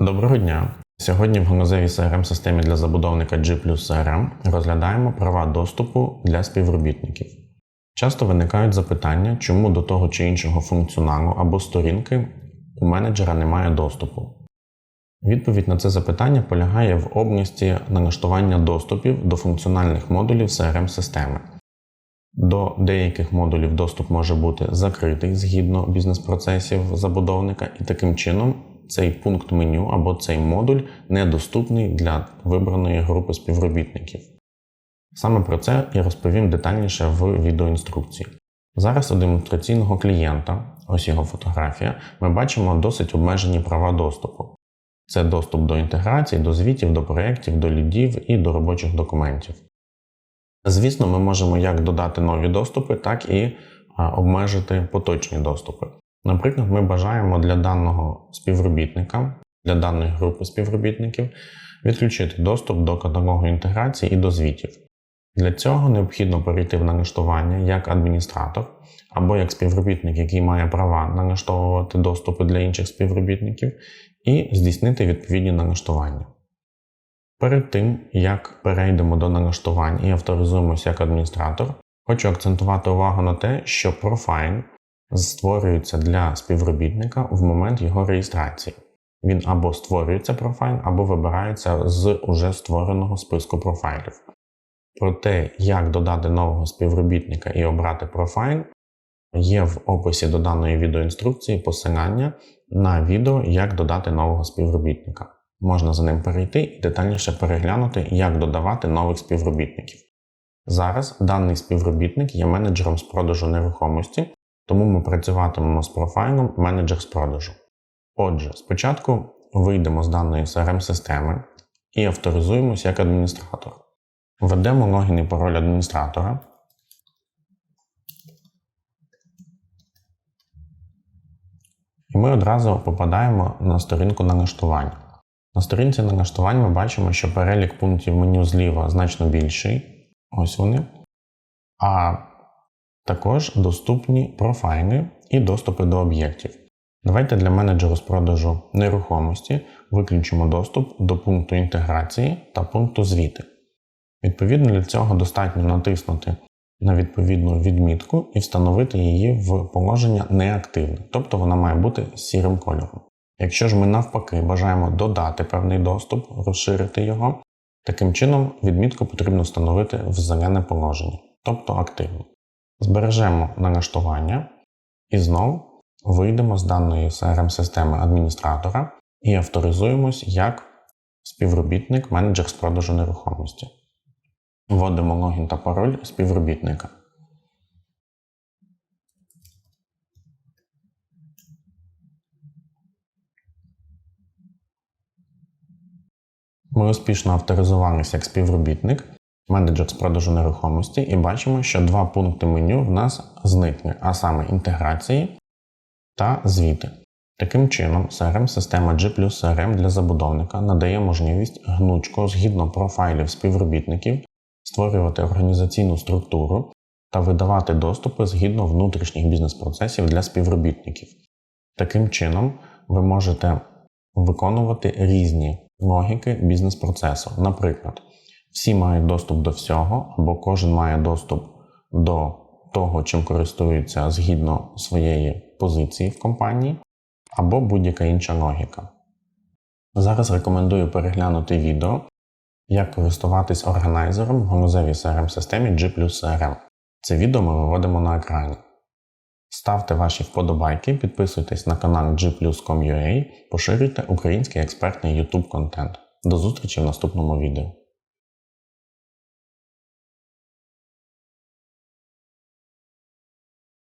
Доброго дня! Сьогодні в ганузевій crm системі для забудовника G CRM розглядаємо права доступу для співробітників. Часто виникають запитання, чому до того чи іншого функціоналу або сторінки у менеджера немає доступу. Відповідь на це запитання полягає в області налаштування доступів до функціональних модулів crm системи До деяких модулів доступ може бути закритий згідно бізнес-процесів забудовника, і таким чином цей пункт меню або цей модуль недоступний для вибраної групи співробітників. Саме про це я розповім детальніше в відеоінструкції. Зараз у демонстраційного клієнта, ось його фотографія, ми бачимо досить обмежені права доступу. Це доступ до інтеграції, до звітів, до проєктів, до лідів і до робочих документів. Звісно, ми можемо як додати нові доступи, так і обмежити поточні доступи. Наприклад, ми бажаємо для даного співробітника, для даної групи співробітників відключити доступ до каталогу інтеграції і до звітів. Для цього необхідно перейти в налаштування як адміністратор або як співробітник, який має права налаштовувати доступи для інших співробітників, і здійснити відповідні налаштування. Перед тим, як перейдемо до налаштувань і авторизуємося як адміністратор, хочу акцентувати увагу на те, що профайл створюється для співробітника в момент його реєстрації. Він або створюється профайл, або вибирається з уже створеного списку профайлів. Про те, як додати нового співробітника і обрати профайл, є в описі до даної відеоінструкції посилання на відео, як додати нового співробітника. Можна за ним перейти і детальніше переглянути, як додавати нових співробітників. Зараз даний співробітник є менеджером з продажу нерухомості, тому ми працюватимемо з профайлом менеджер з продажу. Отже, спочатку вийдемо з даної CRM-системи і авторизуємося як адміністратор. Введемо логін і пароль адміністратора. І ми одразу попадаємо на сторінку налаштувань. На сторінці налаштувань ми бачимо, що перелік пунктів меню зліва значно більший. Ось вони. А також доступні профайли і доступи до об'єктів. Давайте для менеджеру з продажу нерухомості виключимо доступ до пункту інтеграції та пункту звіти. Відповідно для цього достатньо натиснути на відповідну відмітку і встановити її в положення неактивне, тобто вона має бути сірим кольором. Якщо ж ми навпаки бажаємо додати певний доступ, розширити його, таким чином відмітку потрібно встановити в зелене положення, тобто активно. Збережемо налаштування і знову вийдемо з даної CRM-системи адміністратора і авторизуємось як співробітник менеджер з продажу нерухомості. Вводимо логін та пароль співробітника. Ми успішно авторизувалися як співробітник, менеджер з продажу нерухомості, і бачимо, що два пункти меню в нас зникли, а саме інтеграції та звіти. Таким чином, CRM-система G CRM для забудовника надає можливість гнучко згідно профайлів співробітників створювати організаційну структуру та видавати доступи згідно внутрішніх бізнес-процесів для співробітників. Таким чином, ви можете виконувати різні логіки бізнес-процесу. Наприклад, всі мають доступ до всього, або кожен має доступ до того, чим користується згідно своєї позиції в компанії, або будь-яка інша логіка. Зараз рекомендую переглянути відео, як користуватись органайзером в ганузевій crm системі G CRM. Це відео ми виводимо на екрані. Ставте ваші вподобайки, підписуйтесь на канал gplus.com.ua, поширюйте український експертний YouTube контент. До зустрічі в наступному відео.